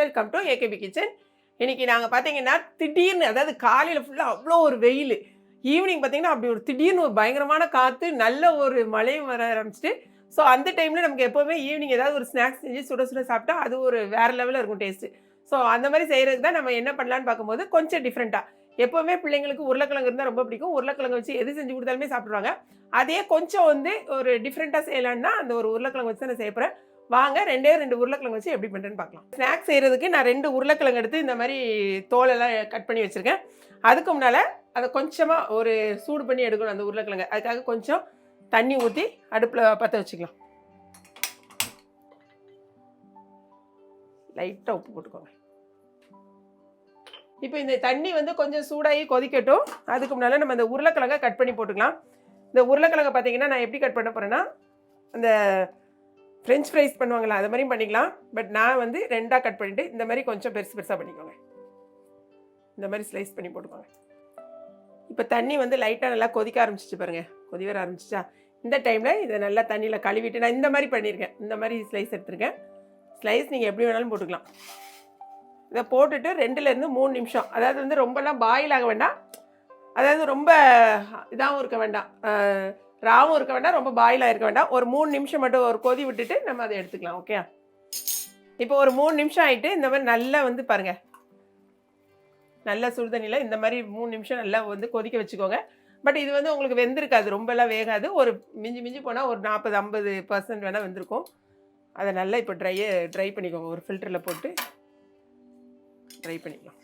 Welcome to AKP kitchen இன்னைக்கு நாங்கள் பார்த்தீங்கன்னா திடீர்னு அதாவது காலையில் ஃபுல்லாக அவ்வளோ ஒரு வெயில். ஈவினிங் பார்த்தீங்கன்னா அப்படி ஒரு திடீர்னு ஒரு பயங்கரமான காற்று நல்ல ஒரு மழையும் வர ஆரம்பிச்சிட்டு ஸோ அந்த டைமில் நமக்கு எப்போவுமே ஈவினிங் ஏதாவது ஒரு ஸ்நாக்ஸ் செஞ்சு சுட சுட சாப்பிட்டா அது ஒரு வேறு லெவலில் இருக்கும் டேஸ்ட்டு ஸோ அந்த மாதிரி செய்கிறதுக்கு தான் நம்ம என்ன பண்ணலான்னு பார்க்கும்போது கொஞ்சம் டிஃப்ரெண்ட்டாக எப்போவுமே பிள்ளைங்களுக்கு உருளைக்கிழங்கு இருந்தால் ரொம்ப பிடிக்கும். உருளைக்கிழங்கு வச்சு எது செஞ்சு கொடுத்தாலுமே சாப்பிடுவாங்க அதே கொஞ்சம் வந்து ஒரு டிஃப்ரெண்ட்டாக செய்யலான்னா அந்த ஒரு உருளைக்கிழங்கு வச்சு தான் நான் செய்யப்படுறேன் வாங்க ரெண்டே ரெண்டு உருளைக்கிழங்கு வச்சு எப்படி பண்ணுறேன்னு பார்க்கலாம். ஸ்நாக்ஸ் செய்கிறதுக்கு நான் ரெண்டு உருளைக்கிழங்கு எடுத்து இந்த மாதிரி தோலெல்லாம் கட் பண்ணி வச்சுருக்கேன். அதுக்கு முன்னால் அதை கொஞ்சமாக ஒரு சூடு பண்ணி எடுக்கணும் அந்த உருளைக்கிழங்கு. அதுக்காக கொஞ்சம் தண்ணி ஊற்றி அடுப்பில் பற்ற வச்சுக்கலாம். லைட்டாக உப்பு போட்டுக்கோங்க. இப்போ இந்த தண்ணி வந்து கொஞ்சம் சூடாகி கொதிக்கட்டும். அதுக்கு முன்னால் நம்ம இந்த உருளைக்கிழங்கை கட் பண்ணி போட்டுக்கலாம். இந்த உருளைக்கிழங்கை பார்த்தீங்கன்னா நான் எப்படி கட் பண்ண போகிறேன்னா அந்த ஃப்ரெஞ்ச் ஃப்ரைஸ் பண்ணுவாங்களா அது மாதிரியும் பண்ணிக்கலாம். பட் நான் வந்து ரெண்டாக கட் பண்ணிவிட்டு இந்த மாதிரி கொஞ்சம் பெருசு பெருசாக பண்ணிக்கோங்க. இந்த மாதிரி ஸ்லைஸ் பண்ணி போட்டுக்கோங்க. இப்போ தண்ணி வந்து லைட்டாக நல்லா கொதிக்க ஆரம்பிச்சிச்சு பாருங்கள் கொதி வர ஆரம்பிச்சிச்சா? இந்த டைமில் இதை நல்லா தண்ணியில் கழுவிட்டு நான் இந்த மாதிரி பண்ணியிருக்கேன் இந்த மாதிரி ஸ்லைஸ் எடுத்திருக்கேன். ஸ்லைஸ் நீங்கள் எப்படி வேணாலும் போட்டுக்கலாம். இதை போட்டுட்டு ரெண்டுலேருந்து மூணு நிமிஷம். அதாவது வந்து ரொம்பலாம் பாயில் ஆக வேண்டாம். அதாவது ரொம்ப இதாகவும் இருக்க வேண்டாம். ராவும் இருக்க வேண்டாம் ரொம்ப பாயிலாக இருக்க வேண்டாம். ஒரு மூணு நிமிஷம் மட்டும் ஒரு கொதி விட்டுட்டு நம்ம அதை எடுத்துக்கலாம் ஓகே இப்போ ஒரு மூணு நிமிஷம் ஆயிட்டு இந்த மாதிரி நல்லா வந்து பாருங்க. நல்லா சுடுதண்ணியில் இந்த மாதிரி மூணு நிமிஷம் நல்லா வந்து கொதிக்க வச்சுக்கோங்க. பட் இது வந்து உங்களுக்கு வெந்திருக்காது ரொம்பலாம் வேகாது. ஒரு மிஞ்சி மிஞ்சி போனால் ஒரு நாற்பது ஐம்பது பர்சன்ட் வேணால் வெந்திருக்கும். அதை நல்லா இப்போ ட்ரையை ட்ரை பண்ணிக்கோங்க. ஒரு ஃபில்டரில் போட்டு ட்ரை பண்ணிக்கலாம்.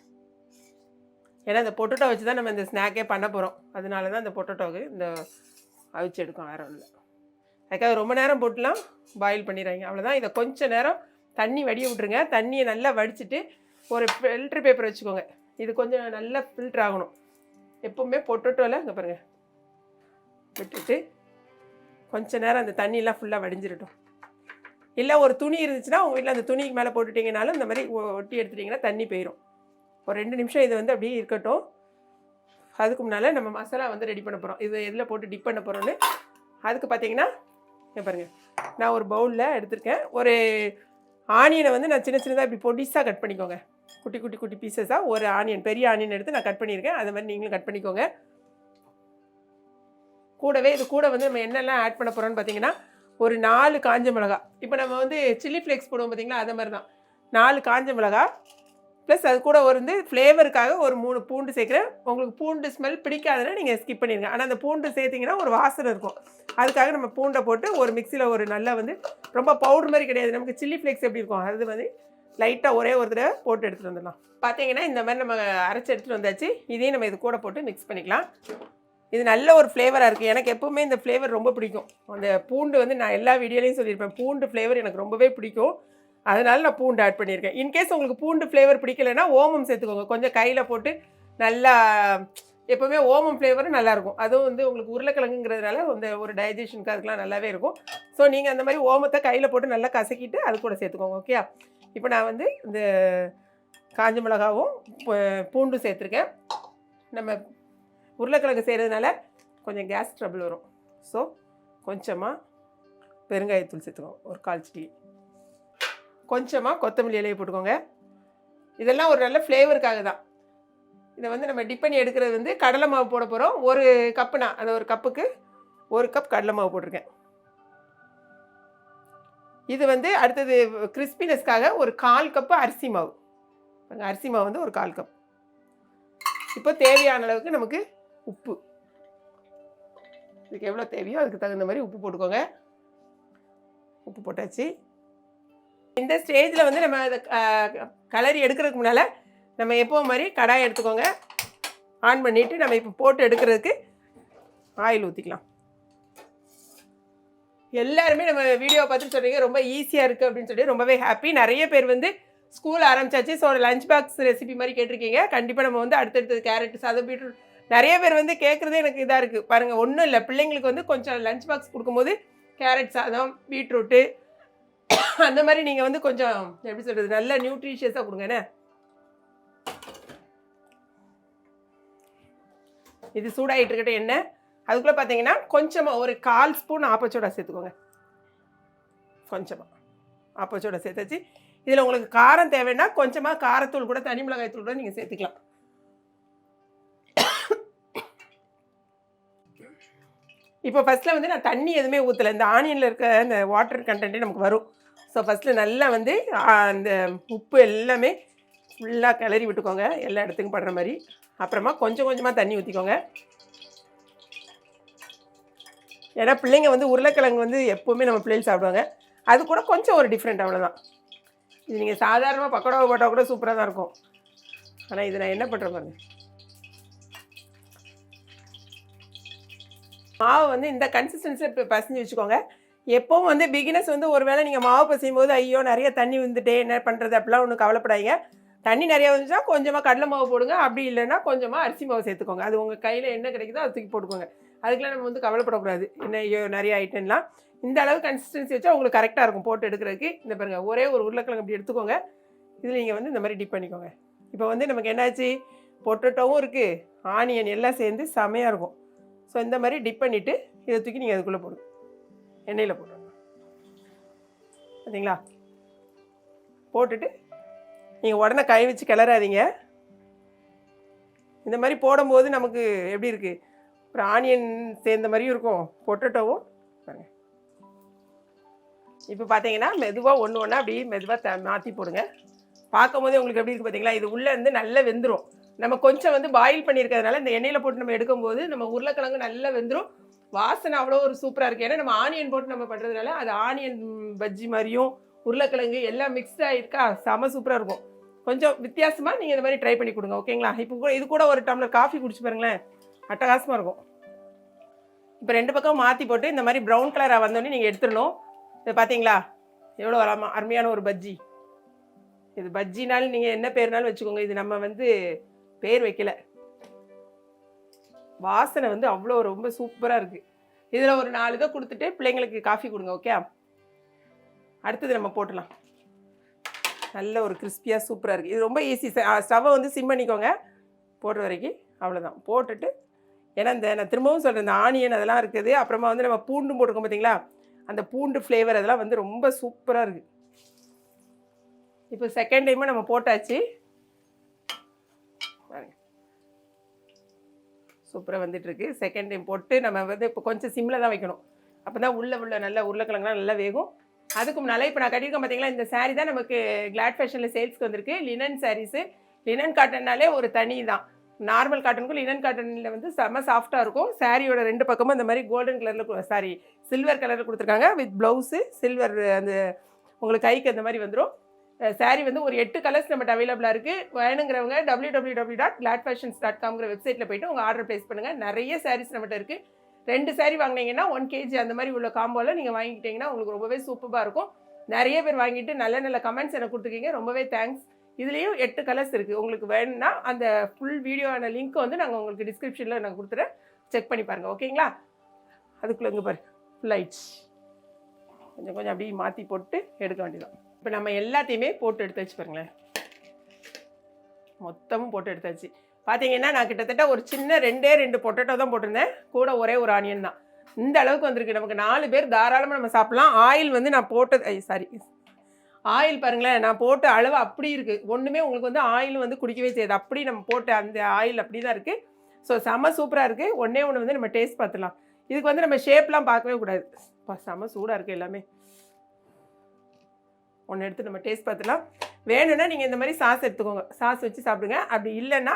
ஏன்னா இந்த பொட்டோட்டோ வச்சு தான் நம்ம இந்த ஸ்நாக்கே பண்ண போகிறோம் அதனால தான் இந்த பொட்டோட்டோவுக்கு இந்த அவிச்சு எடுக்கும் வேறு ஒன்றும் அதுக்காக ரொம்ப நேரம் போட்டுலாம் பாயில் பண்ணிடுறாங்க அவ்வளோதான் இதை கொஞ்சம் நேரம் தண்ணி வடிய விட்ருங்க தண்ணியை நல்லா வடிச்சிட்டு ஒரு ஃபில்ட்ரு பேப்பர் வச்சுக்கோங்க. இது கொஞ்சம் நல்லா ஃபில்ட்ரு ஆகணும். எப்போவுமே பொட்டோட்டோவில் இங்கே பாருங்கள் விட்டுட்டு கொஞ்ச நேரம் அந்த தண்ணியெலாம் ஃபுல்லாக வடிஞ்சிடட்டும். இல்லை ஒரு துணி இருந்துச்சுன்னா உங்கள் வீட்டில் அந்த துணிக்கு மேலே போட்டுட்டிங்கனாலும் இந்த மாதிரி ஒட்டி எடுத்துட்டிங்கன்னா தண்ணி போயிடும் ஒரு ரெண்டு நிமிஷம் இது வந்து அப்படியே இருக்கட்டும். அதுக்கு முன்னால் நம்ம மசாலா வந்து ரெடி பண்ண போகிறோம் இது எதில் போட்டு டிப் பண்ண போகிறோன்னு அதுக்கு பார்த்தீங்கன்னா பாருங்கள் நான் ஒரு பவுலில் எடுத்திருக்கேன். ஒரு ஆனியனை வந்து நான் சின்ன சின்னதாக இப்படி பொடிசாக கட் பண்ணிக்கோங்க. குட்டி குட்டி குட்டி பீசஸாக ஒரு ஆனியன் பெரிய ஆனியன் எடுத்து நான் கட் பண்ணியிருக்கேன். அது மாதிரி நீங்களும் கட் பண்ணிக்கோங்க. கூடவே இது கூட வந்து நம்ம என்னெல்லாம் ஆட் பண்ண போகிறோம்னு பார்த்தீங்கன்னா ஒரு நாலு காஞ்ச மிளகா. இப்போ நம்ம வந்து சில்லி ஃப்ளேக்ஸ் போடுவோம் பார்த்தீங்களா அது மாதிரி தான் நாலு காஞ்ச மிளகா ப்ளஸ் அது கூட ஒரு வந்து ஃப்ளேவருக்காக ஒரு மூணு பூண்டு சேர்க்குறேன். உங்களுக்கு பூண்டு ஸ்மெல் பிடிக்காதுன்னா நீங்கள் ஸ்கிப் பண்ணிடுங்க. ஆனால் அந்த பூண்டு சேர்த்திங்கன்னா ஒரு வாசனை இருக்கும். அதுக்காக நம்ம பூண்டை போட்டு ஒரு மிக்சியில் ஒரு நல்லா வந்து ரொம்ப பவுடர் மாதிரி கிடையாது. நமக்கு சில்லி ஃப்ளேக்ஸ் எப்படி இருக்கும்? அது வந்து லைட்டாக ஒரே ஒரு தடவை போட்டு எடுத்துகிட்டு வந்துடலாம். பார்த்தீங்கன்னா இந்த மாதிரி நம்ம அரைச்சி எடுத்துகிட்டு வந்தாச்சு. இதையும் நம்ம இது கூட போட்டு மிக்ஸ் பண்ணிக்கலாம். இது நல்ல ஒரு ஃப்ளேவராக இருக்குது எனக்கு எப்போவுமே இந்த ஃப்ளேவர் ரொம்ப பிடிக்கும். அந்த பூண்டு வந்து நான் எல்லா வீடியோலையும் சொல்லியிருப்பேன். பூண்டு ஃப்ளேவர் எனக்கு ரொம்பவே பிடிக்கும். அதனால நான் பூண்டு ஆட் பண்ணியிருக்கேன். இன்கேஸ் உங்களுக்கு பூண்டு ஃப்ளேவர் பிடிக்கலைன்னா ஓமம் சேர்த்துக்கோங்க. கொஞ்சம் கையில் போட்டு நல்லா எப்போவுமே ஓமம் ஃப்ளேவரும் நல்லாயிருக்கும் அதுவும் வந்து உங்களுக்கு உருளைக்கிழங்குங்கிறதுனால அந்த ஒரு டைஜஷனுக்கு அதுக்கெலாம் நல்லாவே இருக்கும். ஸோ நீங்கள் அந்த மாதிரி ஓமத்தை கையில் போட்டு நல்லா கசக்கிட்டு அது கூட சேர்த்துக்கோங்க ஓகே இப்போ நான் வந்து இந்த காஞ்ச மிளகாவும் பூண்டும் சேர்த்துருக்கேன். நம்ம உருளைக்கிழங்கு செய்கிறதுனால கொஞ்சம் கேஸ் ட்ரபிள் வரும். ஸோ கொஞ்சமாக பெருங்காயத்தூள் சேர்த்துக்கோங்க. ஒரு கால் சிட்டி கொஞ்சமாக கொத்தமல்லி இலையை போட்டுக்கோங்க. இதெல்லாம் ஒரு நல்ல ஃப்ளேவருக்காக தான். இதை வந்து நம்ம டிப் பண்ணி எடுக்கிறது வந்து கடலை மாவு போட போகிறோம் ஒரு கப்புனா அந்த ஒரு கப்புக்கு ஒரு கப் கடலை மாவு போட்டிருக்கேன். இது வந்து அடுத்தது கிறிஸ்பினஸ்க்காக ஒரு கால் கப்பு அரிசி மாவு. அரிசி மாவு வந்து ஒரு கால் கப் இப்போ தேவையான அளவுக்கு நமக்கு உப்பு. இதுக்கு எவ்வளோ தேவையோ அதுக்கு தகுந்த மாதிரி உப்பு போட்டுக்கோங்க. உப்பு போட்டாச்சு. இந்த ஸ்டேஜில் வந்து நம்ம அதை கலரி எடுக்கிறதுக்கு முன்னால் நம்ம எப்போ மாதிரி கடாய் எடுத்துக்கோங்க. ஆன் பண்ணிவிட்டு நம்ம இப்போ போட்டு எடுக்கிறதுக்கு ஆயில் ஊற்றிக்கலாம் எல்லாருமே நம்ம வீடியோ பார்த்து சொல்கிறீங்க ரொம்ப ஈஸியாக இருக்குது அப்படின்னு சொல்லி ரொம்பவே ஹாப்பி நிறைய பேர் வந்து ஸ்கூல் ஆரம்பிச்சாச்சு. ஸோ லஞ்ச் பாக்ஸ் ரெசிபி மாதிரி கேட்டிருக்கீங்க. கண்டிப்பாக நம்ம வந்து அடுத்தடுத்தது கேரட் சாதம் பீட்ரூட் நிறைய பேர் வந்து கேட்குறதே எனக்கு இதாக இருக்குது பாருங்கள் ஒன்றும் இல்லை. பிள்ளைங்களுக்கு வந்து கொஞ்சம் லஞ்ச் பாக்ஸ் கொடுக்கும்போது கேரட் சாதம் பீட்ரூட்டு அந்த மாதிரி நீங்கள் வந்து கொஞ்சம் எப்படி சொல்கிறது நல்ல நியூட்ரிஷியஸாக கொடுங்க என்ன? இது சூடாகிட்டு இருக்கட்டும் என்ன அதுக்குள்ளே பார்த்தீங்கன்னா கொஞ்சமாக ஒரு கால் ஸ்பூன் ஆப்பச்சோடா சேர்த்துக்கோங்க. கொஞ்சமாக ஆப்பச்சோடா சேர்த்தாச்சு. இதில் உங்களுக்கு காரம் தேவைன்னா கொஞ்சமாக காரத்தூள் கூட தனி மிளகாய் தூள் கூட நீங்கள் சேர்த்துக்கலாம். இப்போ ஃபஸ்ட்டில் வந்து நான் தண்ணி எதுவுமே ஊற்றலை இந்த ஆனியனில் இருக்க அந்த வாட்டர் கண்டென்ட்டே நமக்கு வரும். ஸோ ஃபஸ்ட்டில் நல்லா வந்து அந்த உப்பு எல்லாமே ஃபுல்லாக கிளறி விட்டுக்கோங்க. எல்லா இடத்துக்கும் படுற மாதிரி. அப்புறமா கொஞ்சம் கொஞ்சமாக தண்ணி ஊற்றிக்கோங்க ஏன்னா பிள்ளைங்க வந்து உருளைக்கிழங்கு வந்து எப்போவுமே நம்ம பிள்ளைகள் சாப்பிடுவாங்க. அது கூட கொஞ்சம் ஒரு டிஃப்ரெண்ட் அவ்வளோதான் இது நீங்கள் சாதாரணமாக பக்கோடாவை போட்டால் கூட சூப்பராக தான் இருக்கும். ஆனால் இது நான் என்ன பண்ணுறேன் பாருங்க. மாவு வந்து இந்த கன்சிஸ்டன்சியில் இப்போ பசஞ்சு வச்சுக்கோங்க. எப்போவும் வந்து பிகினர்ஸ் வந்து ஒரு வேளை நீங்கள் மாவு பசையும் போது ஐயோ நிறைய தண்ணி வந்துட்டே என்ன பண்ணுறது அப்படிலாம் ஒன்றும் கவலைப்படாதீங்க. தண்ணி நிறையா வந்துச்சா கொஞ்சமாக கடலை மாவு போடுங்க. அப்படி இல்லைன்னா கொஞ்சமாக அரிசி மாவு சேர்த்துக்கோங்க. அது உங்கள் கையில் என்ன கிடைக்குதோ அது தூக்கி போட்டுக்கோங்க. அதுக்கெலாம் நம்ம வந்து கவலைப்படக்கூடாது. என்ன ஐயோ நிறைய ஐட்டம்லாம் இந்த அளவு கன்சிஸ்டன்சி வச்சா உங்களுக்கு கரெக்டாக இருக்கும் போட்டு எடுக்கிறதுக்கு. இந்த பாருங்கள் ஒரே ஒரு உருளைக்கிழங்கு அப்படி எடுத்துக்கோங்க. இதில் நீங்கள் வந்து இந்த மாதிரி டிப் பண்ணிக்கோங்க. இப்போ வந்து நமக்கு என்னாச்சு? பொட்டட்டோவும் இருக்குது ஆனியன் எல்லாம் சேர்ந்து செமையாக இருக்கும். ஸோ இந்த மாதிரி டிப் பண்ணிவிட்டு இதை தூக்கி நீங்கள் அதுக்குள்ளே போடுங்க. எண்ணெயில் போட்டுருங்க பார்த்தீங்களா போட்டுட்டு நீங்கள் உடனே கை வச்சு கிளறாதீங்க. இந்த மாதிரி போடும்போது நமக்கு எப்படி இருக்குது ஒரு ஆனியன் சேர்ந்த மாதிரியும் இருக்கும். பொட்டட்டோவும் பாருங்க. இப்போ பார்த்தீங்கன்னா மெதுவாக ஒன்று ஒன்றா அப்படியே மெதுவாக த மாற்றி போடுங்க. பார்க்கும் போதே உங்களுக்கு எப்படி இருக்குது பார்த்தீங்களா இது உள்ளே இருந்து நல்லா வெந்துடும் நம்ம கொஞ்சம் வந்து பாயில் பண்ணியிருக்கிறதுனால இந்த எண்ணெயில் போட்டு நம்ம எடுக்கும்போது நம்ம உருளைக்கிழங்கு நல்லா வெந்துடும் வாசனை அவ்வளோ ஒரு சூப்பராக இருக்குது ஏன்னா நம்ம ஆனியன் போட்டு நம்ம பண்ணுறதுனால அது ஆனியன் பஜ்ஜி மாதிரியும் உருளைக்கிழங்கு எல்லாம் மிக்ஸ்டாக இருக்கா செம சூப்பராக இருக்கும். கொஞ்சம் வித்தியாசமாக நீங்கள் இந்த மாதிரி ட்ரை பண்ணி கொடுங்க ஓகேங்களா? இப்போ கூட இது கூட ஒரு டம்ளர் காஃபி குடிச்சு பாருங்களேன். அட்டகாசமாக இருக்கும். இப்போ ரெண்டு பக்கம் மாற்றி போட்டு இந்த மாதிரி ப்ரௌன் கலராக வந்தோடனே நீங்கள் எடுத்துடணும். இது பார்த்தீங்களா எவ்வளோ அரும- அருமையான ஒரு பஜ்ஜி இது பஜ்ஜினாலும் நீங்கள் என்ன பேர்னாலும் வச்சுக்கோங்க. இது நம்ம வந்து பேர் வைக்கல. வாசனை வந்து அவ்வளோ ரொம்ப சூப்பராக இருக்குது இதில் ஒரு நாலு இதை கொடுத்துட்டு பிள்ளைங்களுக்கு காஃபி கொடுங்க ஓகே அடுத்தது நம்ம போட்டுடலாம் நல்ல ஒரு கிறிஸ்பியாக சூப்பராக இருக்குது இது ரொம்ப ஈஸி ஸ்டவ்வை வந்து சிம் பண்ணிக்கோங்க. போடுற வரைக்கும் அவ்வளோதான் போட்டுட்டு ஏன்னா இந்த நான் திரும்பவும் சொல்கிறேன் இந்த ஆனியன் அதெல்லாம் இருக்குது. அப்புறமா வந்து நம்ம பூண்டும் போட்டிருக்கோம் பார்த்தீங்களா அந்த பூண்டு ஃப்ளேவர் அதெல்லாம் வந்து ரொம்ப சூப்பராக இருக்குது இப்போ செகண்ட் டைமும் நம்ம போட்டாச்சு. பாருங்க. சூப்பராக வந்துட்டுருக்கு. செகண்ட் டைம் போட்டு நம்ம வந்து இப்போ கொஞ்சம் சிம்மில் தான் வைக்கணும். அப்போ தான் உள்ள உள்ள நல்லா உருளைக்கிழங்குலாம் நல்லா வேகும். அதுக்கு முன்னால் இப்போ நான் கட்டியிருக்கேன் பார்த்தீங்களா இந்த saree தான் நமக்கு கிளாட் ஃபேஷனில் சேல்ஸ்க்கு வந்திருக்கு. லினன் சாரீஸு லினன் காட்டன்னாலே ஒரு தனி தான். நார்மல் காட்டனுக்கும் லினன் காட்டனில் வந்து செம்ம சாஃப்டாக இருக்கும். சாரியோட ரெண்டு பக்கமும் இந்த மாதிரி கோல்டன் கலரில் சாரி சில்வர் கலரில் கொடுத்துருக்காங்க. வித் ப்ளவுஸு சில்வர் அந்த உங்களுக்கு கைக்கு அந்த மாதிரி வந்துடும் சாரீ வந்து ஒரு எட்டு கலர்ஸ் நம்மகிட்ட அவைலபிளாக இருக்குது வேணுங்கிறவங்க W W W dot glad fashions dot காம்ங்கிற வெப்சைட்டில் போயிட்டு உங்கள் ஆர்டர் ப்ளேஸ் பண்ணுங்கள் நிறைய சாரீஸ் நம்மகிட்ட இருக்குது ரெண்டு சாரீ வாங்கினீங்கன்னா ஒன் கேஜி அந்த மாதிரி உள்ள காம்போவில் நீங்கள் வாங்கிக்கிட்டீங்கன்னா உங்களுக்கு ரொம்பவே சூப்பராக இருக்கும். நிறைய பேர் வாங்கிட்டு நல்ல நல்ல கமெண்ட்ஸ் எனக்கு கொடுத்துருக்கீங்க. ரொம்பவே தேங்க்ஸ் இதுலேயும் எட்டு கலர்ஸ் இருக்குது உங்களுக்கு வேணும்னா அந்த ஃபுல் வீடியோவான லிங்க் வந்து நாங்கள் உங்களுக்கு டிஸ்கிரிப்ஷனில் நாங்கள் கொடுத்துறேன். செக் பண்ணி பாருங்கள் ஓகேங்களா? அதுக்குள்ளே இங்கே பாரு. ஃபுல் ஆயிடுச்சு. கொஞ்சம் கொஞ்சம் அப்படியே மாற்றி போட்டு எடுக்க வேண்டியதான் இப்போ நம்ம எல்லாத்தையுமே போட்டு எடுத்து வச்சு பாருங்களேன். மொத்தமும் போட்டு எடுத்தாச்சு பார்த்தீங்கன்னா நான் கிட்டத்தட்ட ஒரு சின்ன ரெண்டே ரெண்டு பொட்டேட்டோ தான் போட்டிருந்தேன். கூட ஒரே ஒரு ஆனியன் தான். இந்த அளவுக்கு வந்திருக்கு. நமக்கு நாலு பேர் தாராளமாக நம்ம சாப்பிட்லாம். ஆயில் வந்து நான் போட்டது சாரி ஆயில் பாருங்களேன் நான் போட்ட அளவு அப்படி இருக்குது ஒன்றுமே உங்களுக்கு வந்து ஆயில் வந்து குடிக்கவே செய்யாது. அப்படி நம்ம போட்ட அந்த ஆயில் அப்படி தான் இருக்குது ஸோ செம சூப்பராக இருக்குது ஒன்றே ஒன்று வந்து நம்ம டேஸ்ட் பார்த்துலாம் இதுக்கு வந்து நம்ம ஷேப்லாம் பார்க்கவே கூடாது. செம சூடாக இருக்குது எல்லாமே. ஒன்று எடுத்து நம்ம டேஸ்ட் பார்த்துலாம் வேணும்னா நீங்கள் இந்த மாதிரி சாஸ் எடுத்துக்கோங்க. சாஸ் வச்சு சாப்பிடுங்க. அப்படி இல்லைன்னா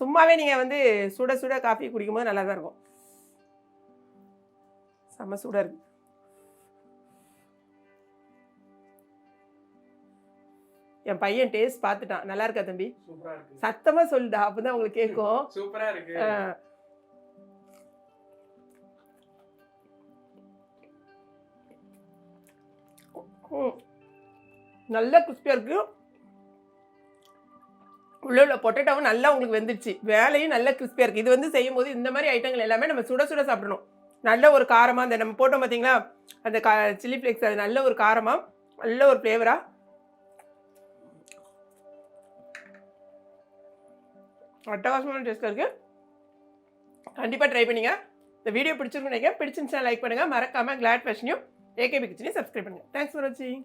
சும்மாவே நீங்கள் வந்து சுட சுட காஃபி குடிக்கும்போது நல்லா தான் இருக்கும். செம்ம சூடாக இருக்கு. என் பையன் டேஸ்ட் பார்த்துட்டான். நல்லா இருக்கா தம்பி? சூப்பரா இருக்கு. சத்தமா சொல்லுடா. அப்பதான் உங்களுக்கு கேட்கும். சூப்பரா இருக்கு. நல்ல கிறிஸ்பியாக இருக்குது உள்ள உள்ள பொட்டேட்டோவும் நல்லா உங்களுக்கு வெந்துடுச்சு வேலையும் நல்ல கிறிஸ்பியாக இருக்குது இது வந்து செய்யும்போது இந்த மாதிரி ஐட்டங்கள் எல்லாமே நம்ம சுட சுட சாப்பிடணும். நல்ல ஒரு காரமாக அந்த நம்ம போட்டோம் பார்த்தீங்களா அந்த கா சில்லி ஃப்ளேக்ஸ் அது நல்ல ஒரு காரமாக நல்ல ஒரு ஃப்ளேவராக அட்டகாசமான டேஸ்ட்டாக இருக்குது கண்டிப்பாக ட்ரை பண்ணிங்க. இந்த வீடியோ பிடிச்சிருக்குன்னு நினைக்கிறேன். பிடிச்சிருந்துச்சா லைக் பண்ணுங்கள் மறக்காமல் கிளாட் ஃபேஷனையும் ஏகேபி கிச்சனையும் சப்ஸ்கிரைப் பண்ணுங்கள் தேங்க்ஸ் ஃபார் வாட்சிங்